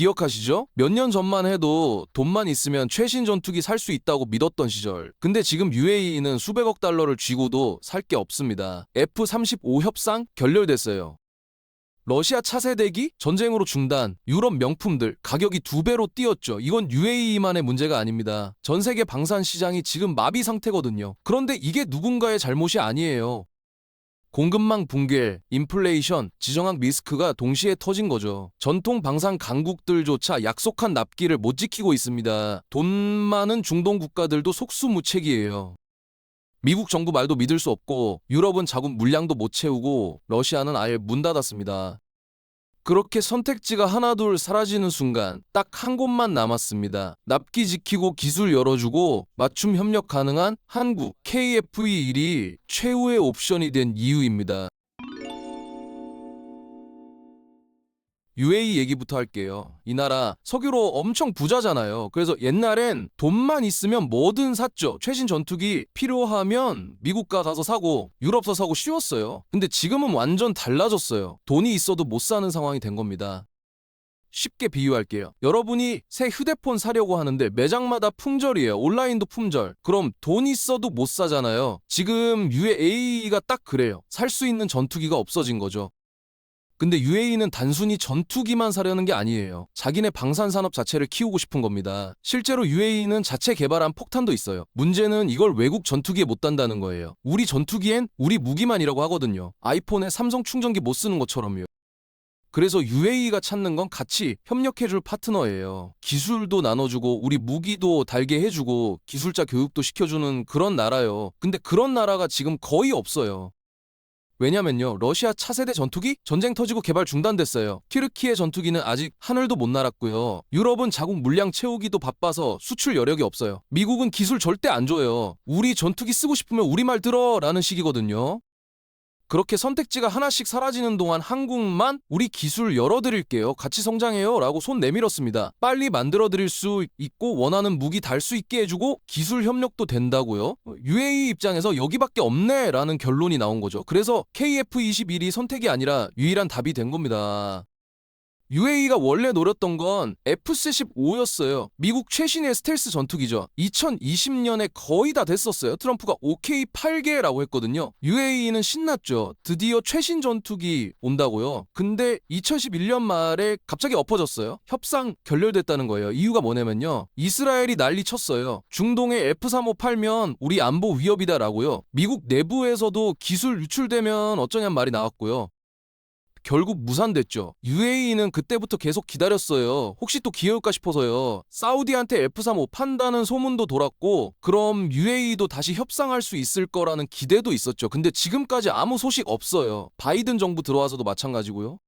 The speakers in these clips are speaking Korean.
기억하시죠? 몇 년 전만 해도 돈만 있으면 최신 전투기 살 수 있다고 믿었던 시절. 근데 지금 UAE는 수백억 달러를 쥐고도 살 게 없습니다. F-35 협상 결렬됐어요. 러시아 차세대기 전쟁으로 중단, 유럽 명품들 가격이 두 배로 뛰었죠. 이건 UAE만의 문제가 아닙니다. 전 세계 방산 시장이 지금 마비 상태거든요. 그런데 이게 누군가의 잘못이 아니에요. 공급망 붕괴, 인플레이션, 지정학 리스크가 동시에 터진 거죠. 전통 방산 강국들조차 약속한 납기를 못 지키고 있습니다. 돈 많은 중동 국가들도 속수무책이에요. 미국 정부 말도 믿을 수 없고 유럽은 자국 물량도 못 채우고 러시아는 아예 문 닫았습니다. 그렇게 선택지가 하나둘 사라지는 순간 딱 한 곳만 남았습니다. 납기 지키고 기술 열어주고 맞춤 협력 가능한 한국 KF21이 최후의 옵션이 된 이유입니다. UAE 얘기부터 할게요. 이 나라 석유로 엄청 부자잖아요. 그래서 옛날엔 돈만 있으면 뭐든 샀죠. 최신 전투기 필요하면 미국가 가서 사고 유럽서 사고 쉬웠어요. 근데 지금은 완전 달라졌어요. 돈이 있어도 못 사는 상황이 된 겁니다. 쉽게 비유할게요. 여러분이 새 휴대폰 사려고 하는데 매장마다 품절이에요. 온라인도 품절. 그럼 돈 있어도 못 사잖아요. 지금 UAE가 딱 그래요. 살 수 있는 전투기가 없어진 거죠. 근데 UAE는 단순히 전투기만 사려는 게 아니에요. 자기네 방산 산업 자체를 키우고 싶은 겁니다. 실제로 UAE는 자체 개발한 폭탄도 있어요. 문제는 이걸 외국 전투기에 못 단다는 거예요. 우리 전투기엔 우리 무기만이라고 하거든요. 아이폰에 삼성 충전기 못 쓰는 것처럼요. 그래서 UAE가 찾는 건 같이 협력해줄 파트너예요. 기술도 나눠주고 우리 무기도 달게 해주고 기술자 교육도 시켜주는 그런 나라요. 근데 그런 나라가 지금 거의 없어요. 왜냐면요, 러시아 차세대 전투기 전쟁 터지고 개발 중단됐어요. 튀르키예 전투기는 아직 하늘도 못 날았고요. 유럽은 자국 물량 채우기도 바빠서 수출 여력이 없어요. 미국은 기술 절대 안 줘요. 우리 전투기 쓰고 싶으면 우리 말 들어라는 식이거든요. 그렇게 선택지가 하나씩 사라지는 동안 한국만 우리 기술 열어드릴게요. 같이 성장해요. 라고 손 내밀었습니다. 빨리 만들어드릴 수 있고 원하는 무기 달 수 있게 해주고 기술 협력도 된다고요. UAE 입장에서 여기밖에 없네. 라는 결론이 나온 거죠. 그래서 KF-21이 선택이 아니라 유일한 답이 된 겁니다. UAE가 원래 노렸던 건 F-35였어요. 미국 최신의 스텔스 전투기죠. 2020년에 거의 다 됐었어요. 트럼프가 OK 8개라고 했거든요. UAE는 신났죠. 드디어 최신 전투기 온다고요. 근데 2011년 말에 갑자기 엎어졌어요. 협상 결렬됐다는 거예요. 이유가 뭐냐면요. 이스라엘이 난리 쳤어요. 중동에 F-35 팔면 우리 안보 위협이다라고요. 미국 내부에서도 기술 유출되면 어쩌냔 말이 나왔고요. 결국 무산됐죠. UAE는 그때부터 계속 기다렸어요. 혹시 또 기회올까 싶어서요. 사우디한테 F-35 판다는 소문도 돌았고, 그럼 UAE도 다시 협상할 수 있을 거라는 기대도 있었죠. 근데 지금까지 아무 소식 없어요. 바이든 정부 들어와서도 마찬가지고요.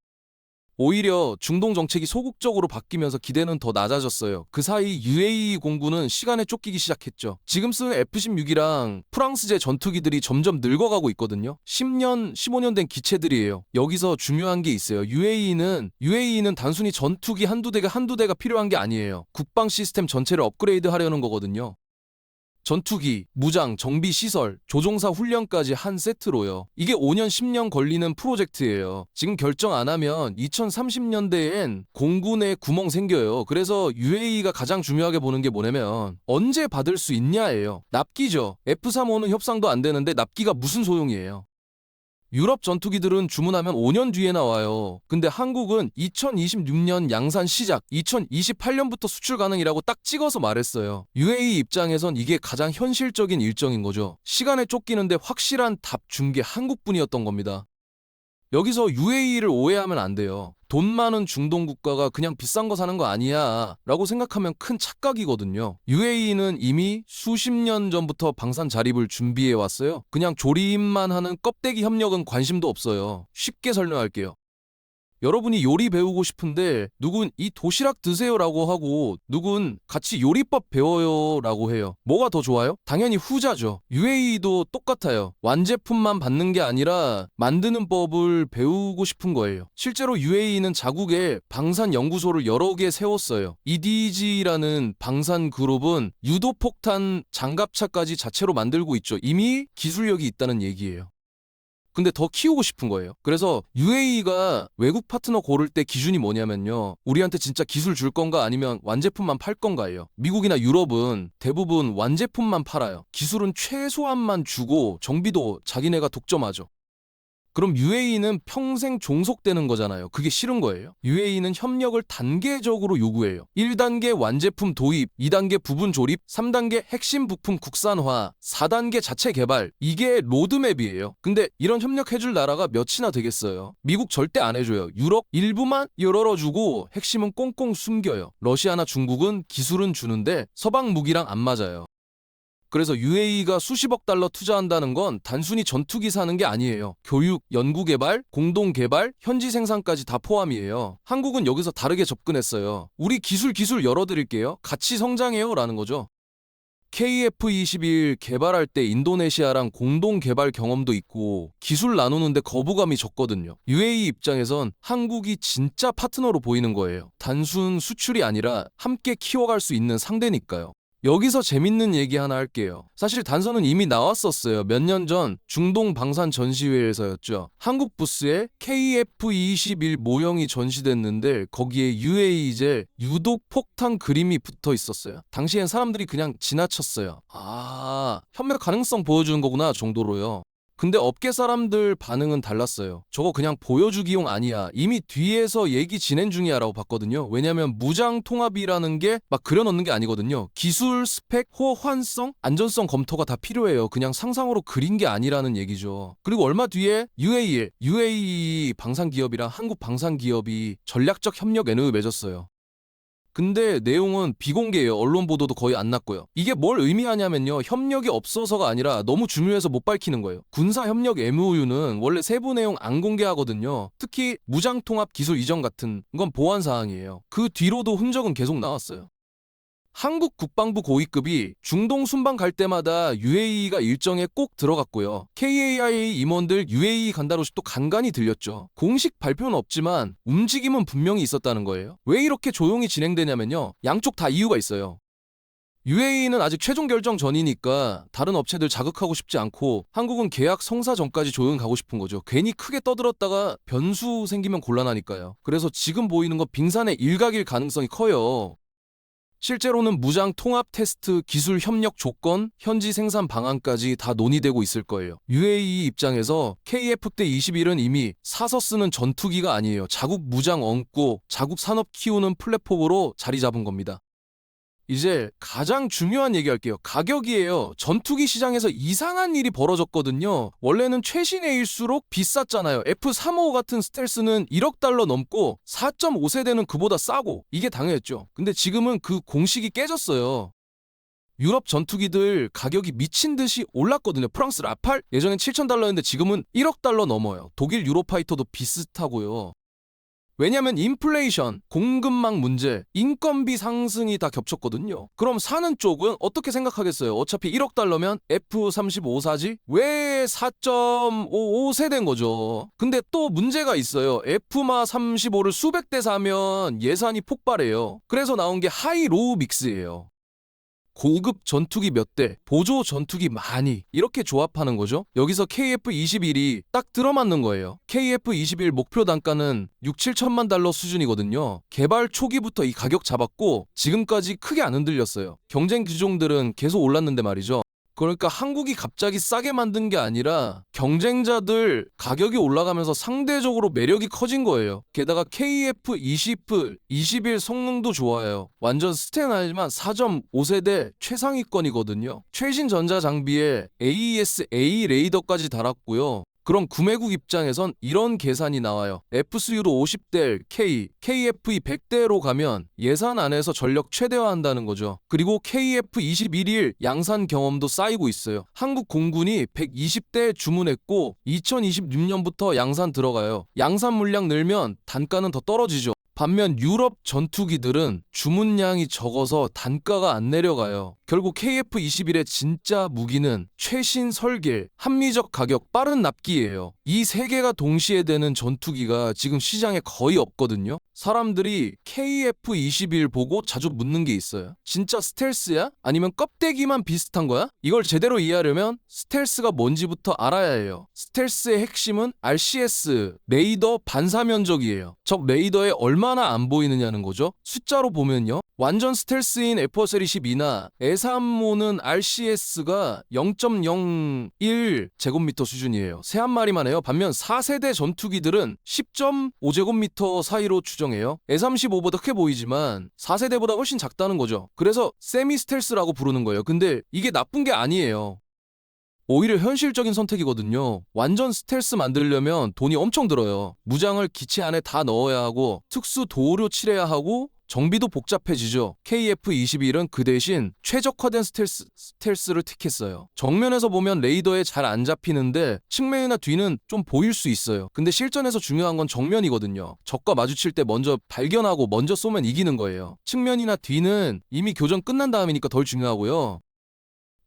오히려 중동 정책이 소극적으로 바뀌면서 기대는 더 낮아졌어요. 그 사이 UAE 공군은 시간에 쫓기기 시작했죠. 지금 쓰는 F-16이랑 프랑스제 전투기들이 점점 늙어가고 있거든요. 10년, 15년 된 기체들이에요. 여기서 중요한 게 있어요. UAE는 UAE는 단순히 전투기 한두 대가 한두 대가 필요한 게 아니에요. 국방 시스템 전체를 업그레이드 하려는 거거든요. 전투기, 무장, 정비 시설, 조종사 훈련까지 한 세트로요. 이게 5년, 10년 걸리는 프로젝트예요. 지금 결정 안 하면 2030년대엔 공군에 구멍 생겨요. 그래서 UAE가 가장 중요하게 보는 게 뭐냐면 언제 받을 수 있냐예요. 납기죠. F-35는 협상도 안 되는데 납기가 무슨 소용이에요. 유럽 전투기들은 주문하면 5년 뒤에 나와요. 근데 한국은 2026년 양산 시작, 2028년부터 수출 가능이라고 딱 찍어서 말했어요. UAE 입장에선 이게 가장 현실적인 일정인 거죠. 시간에 쫓기는데 확실한 답 준 게 한국뿐이었던 겁니다. 여기서 UAE를 오해하면 안 돼요. 돈 많은 중동 국가가 그냥 비싼 거 사는 거 아니야 라고 생각하면 큰 착각이거든요. UAE는 이미 수십 년 전부터 방산 자립을 준비해 왔어요. 그냥 조립만 하는 껍데기 협력은 관심도 없어요. 쉽게 설명할게요. 여러분이 요리 배우고 싶은데 누군 이 도시락 드세요라고 하고 누군 같이 요리법 배워요라고 해요. 뭐가 더 좋아요? 당연히 후자죠. UAE도 똑같아요. 완제품만 받는 게 아니라 만드는 법을 배우고 싶은 거예요. 실제로 UAE는 자국에 방산 연구소를 여러 개 세웠어요. EDG라는 방산 그룹은 유도폭탄 장갑차까지 자체로 만들고 있죠. 이미 기술력이 있다는 얘기예요. 근데 더 키우고 싶은 거예요. 그래서 UAE가 외국 파트너 고를 때 기준이 뭐냐면요. 우리한테 진짜 기술 줄 건가 아니면 완제품만 팔 건가예요. 미국이나 유럽은 대부분 완제품만 팔아요. 기술은 최소한만 주고 정비도 자기네가 독점하죠. 그럼 UAE는 평생 종속되는 거잖아요. 그게 싫은 거예요. UAE는 협력을 단계적으로 요구해요. 1단계 완제품 도입, 2단계 부분 조립, 3단계 핵심 부품 국산화, 4단계 자체 개발. 이게 로드맵이에요. 근데 이런 협력해줄 나라가 몇이나 되겠어요. 미국 절대 안 해줘요. 유럽 일부만 열어주고 핵심은 꽁꽁 숨겨요. 러시아나 중국은 기술은 주는데 서방 무기랑 안 맞아요. 그래서 UAE가 수십억 달러 투자한다는 건 단순히 전투기 사는 게 아니에요. 교육, 연구개발, 공동개발, 현지 생산까지 다 포함이에요. 한국은 여기서 다르게 접근했어요. 우리 기술 기술 열어드릴게요. 같이 성장해요. 라는 거죠. KF-21 개발할 때 인도네시아랑 공동 개발 경험도 있고 기술 나누는데 거부감이 적거든요. UAE 입장에선 한국이 진짜 파트너로 보이는 거예요. 단순 수출이 아니라 함께 키워갈 수 있는 상대니까요. 여기서 재밌는 얘기 하나 할게요. 사실 단서는 이미 나왔었어요. 몇 년 전 중동 방산 전시회에서였죠. 한국 부스에 KF-21 모형이 전시됐는데 거기에 UAE제 유독 폭탄 그림이 붙어 있었어요. 당시엔 사람들이 그냥 지나쳤어요. 아, 협력 가능성 보여주는 거구나 정도로요. 근데 업계 사람들 반응은 달랐어요. 저거 그냥 보여주기용 아니야. 이미 뒤에서 얘기 진행 중이야 라고 봤거든요. 왜냐면 무장 통합이라는 게 막 그려넣는 게 아니거든요. 기술, 스펙, 호환성, 안전성 검토가 다 필요해요. 그냥 상상으로 그린 게 아니라는 얘기죠. 그리고 얼마 뒤에 UAE, UAE 방산기업이랑 한국 방산기업이 전략적 협력 NOU 맺었어요. 근데 내용은 비공개예요. 언론 보도도 거의 안 났고요. 이게 뭘 의미하냐면요. 협력이 없어서가 아니라 너무 중요해서 못 밝히는 거예요. 군사 협력 MOU는 원래 세부 내용 안 공개하거든요. 특히 무장 통합 기술 이전 같은 건 보안 사항이에요. 그 뒤로도 흔적은 계속 나왔어요. 한국 국방부 고위급이 중동 순방 갈 때마다 UAE가 일정에 꼭 들어갔고요. KAIA 임원들 UAE 간다로시 또 간간히 들렸죠. 공식 발표는 없지만 움직임은 분명히 있었다는 거예요. 왜 이렇게 조용히 진행되냐면요. 양쪽 다 이유가 있어요. UAE는 아직 최종 결정 전이니까 다른 업체들 자극하고 싶지 않고 한국은 계약 성사 전까지 조용히 가고 싶은 거죠. 괜히 크게 떠들었다가 변수 생기면 곤란하니까요. 그래서 지금 보이는 건 빙산의 일각일 가능성이 커요. 실제로는 무장 통합 테스트, 기술 협력 조건, 현지 생산 방안까지 다 논의되고 있을 거예요. UAE 입장에서 KF 때 21은 이미 사서 쓰는 전투기가 아니에요. 자국 무장 얹고 자국 산업 키우는 플랫폼으로 자리 잡은 겁니다. 이제 가장 중요한 얘기 할게요. 가격이에요. 전투기 시장에서 이상한 일이 벌어졌거든요. 원래는 최신의일수록 비쌌잖아요. F-35 같은 스텔스는 1억 달러 넘고 4.5세대는 그보다 싸고 이게 당연했죠. 근데 지금은 그 공식이 깨졌어요. 유럽 전투기들 가격이 미친 듯이 올랐거든요. 프랑스 라팔 예전엔 7천 달러였는데 지금은 1억 달러 넘어요. 독일 유로파이터도 비슷하고요. 왜냐면 인플레이션, 공급망 문제, 인건비 상승이 다 겹쳤거든요. 그럼 사는 쪽은 어떻게 생각하겠어요? 어차피 1억 달러면 F-35 사지? 왜 4.55세대인 거죠? 근데 또 문제가 있어요. F마 35를 수백 대 사면 예산이 폭발해요. 그래서 나온 게 하이 로우 믹스예요. 고급 전투기 몇 대, 보조 전투기 많이 이렇게 조합하는 거죠. 여기서 KF-21이 딱 들어맞는 거예요. KF-21 목표 단가는 6, 7천만 달러 수준이거든요. 개발 초기부터 이 가격 잡았고 지금까지 크게 안 흔들렸어요. 경쟁 기종들은 계속 올랐는데 말이죠. 그러니까 한국이 갑자기 싸게 만든 게 아니라 경쟁자들 가격이 올라가면서 상대적으로 매력이 커진 거예요. 게다가 KF-20, 21 성능도 좋아요. 완전 스탠하지만 4.5세대 최상위권이거든요. 최신 전자 장비에 AES-A 레이더까지 달았고요. 그럼 구매국 입장에선 이런 계산이 나와요. F수유로 50대 K, KFE 100대로 가면 예산 안에서 전력 최대화한다는 거죠. 그리고 KF21일 양산 경험도 쌓이고 있어요. 한국 공군이 120대 주문했고 2026년부터 양산 들어가요. 양산 물량 늘면 단가는 더 떨어지죠. 반면 유럽 전투기들은 주문량이 적어서 단가가 안 내려가요. 결국 KF-21의 진짜 무기는 최신 설계, 합리적 가격, 빠른 납기예요. 이 세 개가 동시에 되는 전투기가 지금 시장에 거의 없거든요. 사람들이 KF-21 보고 자주 묻는 게 있어요. 진짜 스텔스야? 아니면 껍데기만 비슷한 거야? 이걸 제대로 이해하려면 스텔스가 뭔지부터 알아야 해요. 스텔스의 핵심은 RCS, 레이더 반사 면적이에요. 적 레이더에 얼마나 안 보이느냐는 거죠. 숫자로 보면요. 완전 스텔스인 에퍼셀 22나 에삼모는 RCS가 0.01 제곱미터 수준이에요. 새 한 마리만 해요. 반면 4세대 전투기들은 10.5제곱미터 사이로 추정해요. E35보다 크게 보이지만 4세대보다 훨씬 작다는 거죠. 그래서 세미 스텔스라고 부르는 거예요. 근데 이게 나쁜 게 아니에요. 오히려 현실적인 선택이거든요. 완전 스텔스 만들려면 돈이 엄청 들어요. 무장을 기체 안에 다 넣어야 하고 특수 도료 칠해야 하고 정비도 복잡해지죠. KF-21은 그 대신 최적화된 스텔스, 스텔스를 택했어요. 정면에서 보면 레이더에 잘 안 잡히는데 측면이나 뒤는 좀 보일 수 있어요. 근데 실전에서 중요한 건 정면이거든요. 적과 마주칠 때 먼저 발견하고 먼저 쏘면 이기는 거예요. 측면이나 뒤는 이미 교전 끝난 다음이니까 덜 중요하고요.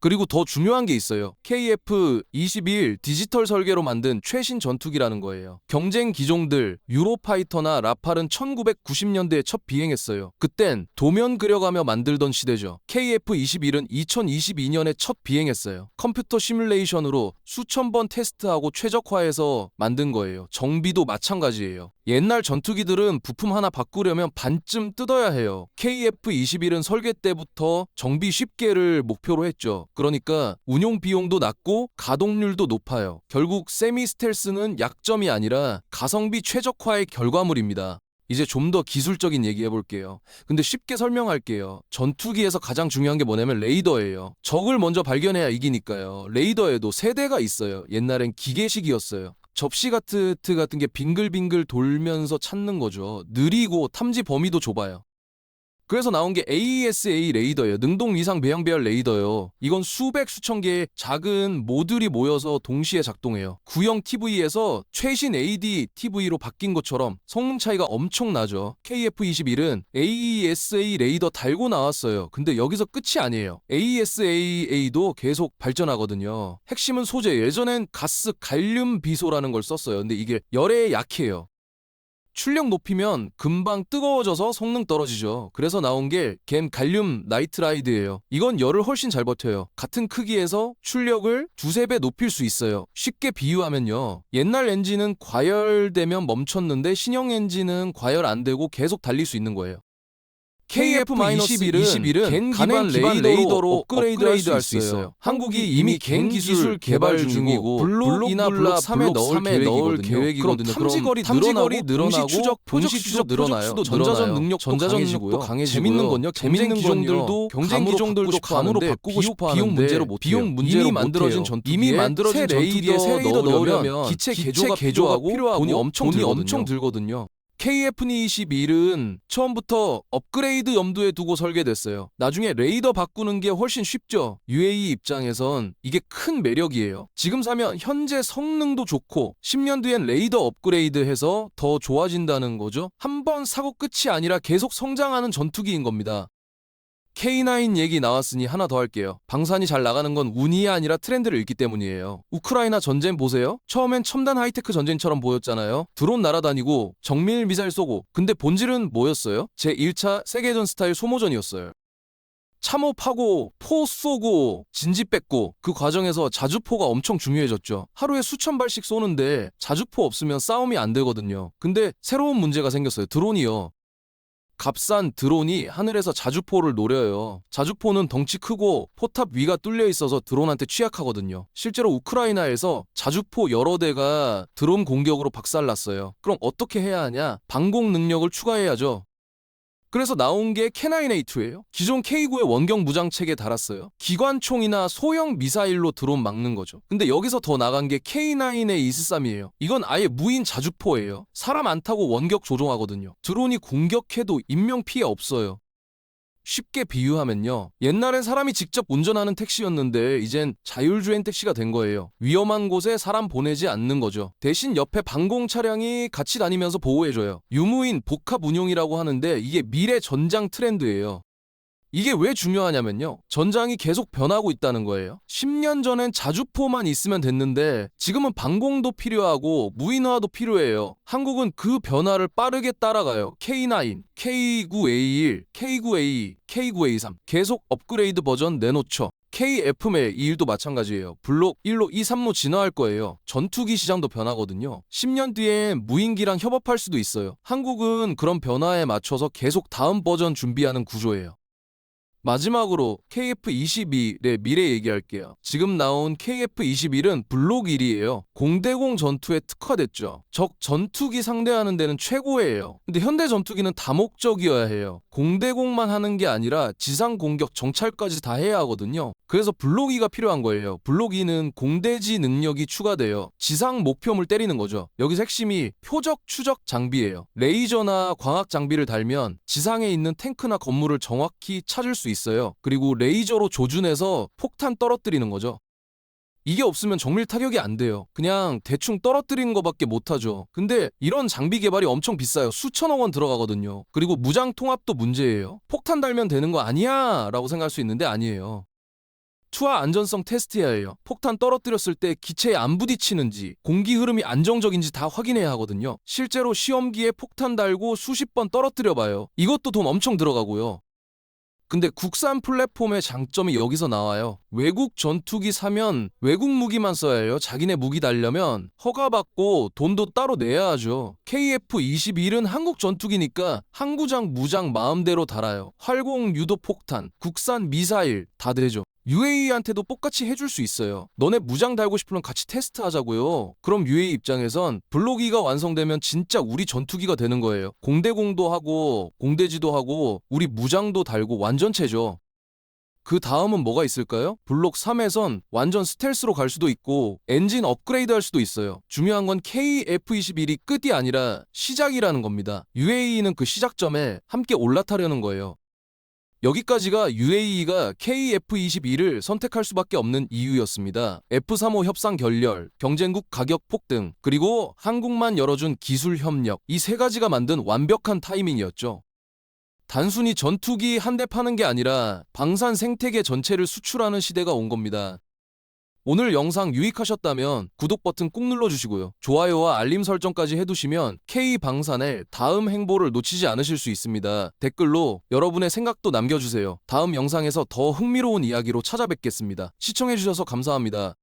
그리고 더 중요한 게 있어요. KF-21 디지털 설계로 만든 최신 전투기라는 거예요. 경쟁 기종들 유로파이터나 라팔은 1990년대에 첫 비행했어요. 그땐 도면 그려가며 만들던 시대죠. KF-21은 2022년에 첫 비행했어요. 컴퓨터 시뮬레이션으로 수천 번 테스트하고 최적화해서 만든 거예요. 정비도 마찬가지예요. 옛날 전투기들은 부품 하나 바꾸려면 반쯤 뜯어야 해요. KF-21은 설계 때부터 정비 쉽게를 목표로 했죠. 그러니까 운용 비용도 낮고 가동률도 높아요. 결국 세미 스텔스는 약점이 아니라 가성비 최적화의 결과물입니다. 이제 좀 더 기술적인 얘기 해볼게요. 근데 쉽게 설명할게요. 전투기에서 가장 중요한 게 뭐냐면 레이더예요. 적을 먼저 발견해야 이기니까요. 레이더에도 세대가 있어요. 옛날엔 기계식이었어요. 접시 같은 같은 게 빙글빙글 돌면서 찾는 거죠. 느리고 탐지 범위도 좁아요. 그래서 나온 게 AESA 레이더예요. 능동 위상 배형 배열 레이더요. 이건 수백 수천 개의 작은 모듈이 모여서 동시에 작동해요. 구형 TV에서 최신 AD TV로 바뀐 것처럼 성능 차이가 엄청 나죠. KF21은 AESA 레이더 달고 나왔어요. 근데 여기서 끝이 아니에요. AESAA도 계속 발전하거든요. 핵심은 소재. 예전엔 가스 갈륨 비소라는 걸 썼어요. 근데 이게 열에 약해요. 출력 높이면 금방 뜨거워져서 성능 떨어지죠. 그래서 나온 게겐 갈륨 나이트라이드예요. 이건 열을 훨씬 잘 버텨요. 같은 크기에서 출력을 두세 배 높일 수 있어요. 쉽게 비유하면요. 옛날 엔진은 과열되면 멈췄는데 신형 엔진은 과열 안 되고 계속 달릴 수 있는 거예요. KF-21은 겐 기반 레이더로 업그레이드 할수 있어요. 한국이 이미 겐 기술 개발 중이고 블록이나 블록 3에 넣을 계획이거든요. 그럼 탐지거리 탐지거리 늘어나고 추적 동시 추적 늘어나요. 전자전 능력 전자전 능력도 강해지고요. 재밌는 건요. 재밌는 기종들도 경쟁 기종들도 감으로 바꾸고 싶어 비용 문제로 못 비용 문제로 이미 만들어진 전투 이미 만들어진 새 레이더 넣으려면 기체 개조가 필요하고 돈이 엄청 들거든요. KF-21은 처음부터 업그레이드 염두에 두고 설계됐어요. 나중에 레이더 바꾸는 게 훨씬 쉽죠. UAE 입장에선 이게 큰 매력이에요. 지금 사면 현재 성능도 좋고 10년 뒤엔 레이더 업그레이드해서 더 좋아진다는 거죠. 한 번 사고 끝이 아니라 계속 성장하는 전투기인 겁니다. K9 얘기 나왔으니 하나 더 할게요. 방산이 잘 나가는 건 운이 아니라 트렌드를 읽기 때문이에요. 우크라이나 전쟁 보세요. 처음엔 첨단 하이테크 전쟁처럼 보였잖아요. 드론 날아다니고 정밀 미사일 쏘고. 근데 본질은 뭐였어요? 제 1차 세계전 스타일 소모전이었어요. 참호 파고 포 쏘고 진지 뺏고 그 과정에서 자주포가 엄청 중요해졌죠. 하루에 수천 발씩 쏘는데 자주포 없으면 싸움이 안 되거든요. 근데 새로운 문제가 생겼어요. 드론이요. 값싼 드론이 하늘에서 자주포를 노려요. 자주포는 덩치 크고 포탑 위가 뚫려 있어서 드론한테 취약하거든요. 실제로 우크라이나에서 자주포 여러 대가 드론 공격으로 박살났어요. 그럼 어떻게 해야 하냐? 방공 능력을 추가해야죠. 그래서 나온 게 K9A2예요. 기존 K9의 원경 무장체계 달았어요. 기관총이나 소형 미사일로 드론 막는 거죠. 근데 여기서 더 나간 게 K9A23이에요. 이건 아예 무인 자주포예요. 사람 안 타고 원격 조종하거든요. 드론이 공격해도 인명 피해 없어요. 쉽게 비유하면요. 옛날엔 사람이 직접 운전하는 택시였는데 이젠 자율주행 택시가 된 거예요. 위험한 곳에 사람 보내지 않는 거죠. 대신 옆에 방공 차량이 같이 다니면서 보호해줘요. 유무인 복합 운용이라고 하는데 이게 미래 전장 트렌드예요. 이게 왜 중요하냐면요. 전장이 계속 변하고 있다는 거예요. 10년 전엔 자주포만 있으면 됐는데 지금은 방공도 필요하고 무인화도 필요해요. 한국은 그 변화를 빠르게 따라가요. K9, K9A1, K9A2, K9A3 계속 업그레이드 버전 내놓죠. KF의 이 일도 마찬가지예요. 블록 1로 2, 3로 진화할 거예요. 전투기 시장도 변하거든요. 10년 뒤엔 무인기랑 협업할 수도 있어요. 한국은 그런 변화에 맞춰서 계속 다음 버전 준비하는 구조예요. 마지막으로 KF-22의 미래 얘기할게요. 지금 나온 KF-21은 블록 1이에요. 공대공 전투에 특화됐죠. 적 전투기 상대하는 데는 최고예요. 근데 현대 전투기는 다목적이어야 해요. 공대공만 하는 게 아니라 지상 공격 정찰까지 다 해야 하거든요. 그래서 블록 2가 필요한 거예요. 블록 2는 공대지 능력이 추가돼요. 지상 목표물 때리는 거죠. 여기서 핵심이 표적 추적 장비예요. 레이저나 광학 장비를 달면 지상에 있는 탱크나 건물을 정확히 찾을 수 있어요. 그리고 레이저로 조준해서 폭탄 떨어뜨리는 거죠. 이게 없으면 정밀 타격이 안 돼요. 그냥 대충 떨어뜨리는 것밖에 못 하죠. 근데 이런 장비 개발이 엄청 비싸요. 수천억 원 들어가거든요. 그리고 무장 통합도 문제예요. 폭탄 달면 되는 거 아니야 라고 생각할 수 있는데 아니에요. 투하 안전성 테스트해야 해요. 폭탄 떨어뜨렸을 때 기체에 안 부딪히는지, 공기 흐름이 안정적인지 다 확인해야 하거든요. 실제로 시험기에 폭탄 달고 수십 번 떨어뜨려 봐요. 이것도 돈 엄청 들어가고요. 근데 국산 플랫폼의 장점이 여기서 나와요. 외국 전투기 사면 외국 무기만 써야 해요. 자기네 무기 달려면 허가받고 돈도 따로 내야 하죠. KF-21은 한국 전투기니까 항구장 무장 마음대로 달아요. 활공 유도 폭탄, 국산 미사일 다 되죠. UAE한테도 똑같이 해줄 수 있어요. 너네 무장 달고 싶으면 같이 테스트 하자고요. 그럼 UAE 입장에선 블록이가 완성되면 진짜 우리 전투기가 되는 거예요. 공대공도 하고 공대지도 하고 우리 무장도 달고 완전체죠. 그 다음은 뭐가 있을까요? 블록 3에선 완전 스텔스로 갈 수도 있고 엔진 업그레이드 할 수도 있어요. 중요한 건 KF-21이 끝이 아니라 시작이라는 겁니다. UAE는 그 시작점에 함께 올라타려는 거예요. 여기까지가 UAE가 KF-21을 선택할 수밖에 없는 이유였습니다. F-35 협상 결렬, 경쟁국 가격 폭등, 그리고 한국만 열어준 기술 협력 이 세 가지가 만든 완벽한 타이밍이었죠. 단순히 전투기 한 대 파는 게 아니라 방산 생태계 전체를 수출하는 시대가 온 겁니다. 오늘 영상 유익하셨다면 구독 버튼 꾹 눌러주시고요. 좋아요와 알림 설정까지 해두시면 K방산의 다음 행보를 놓치지 않으실 수 있습니다. 댓글로 여러분의 생각도 남겨주세요. 다음 영상에서 더 흥미로운 이야기로 찾아뵙겠습니다. 시청해주셔서 감사합니다.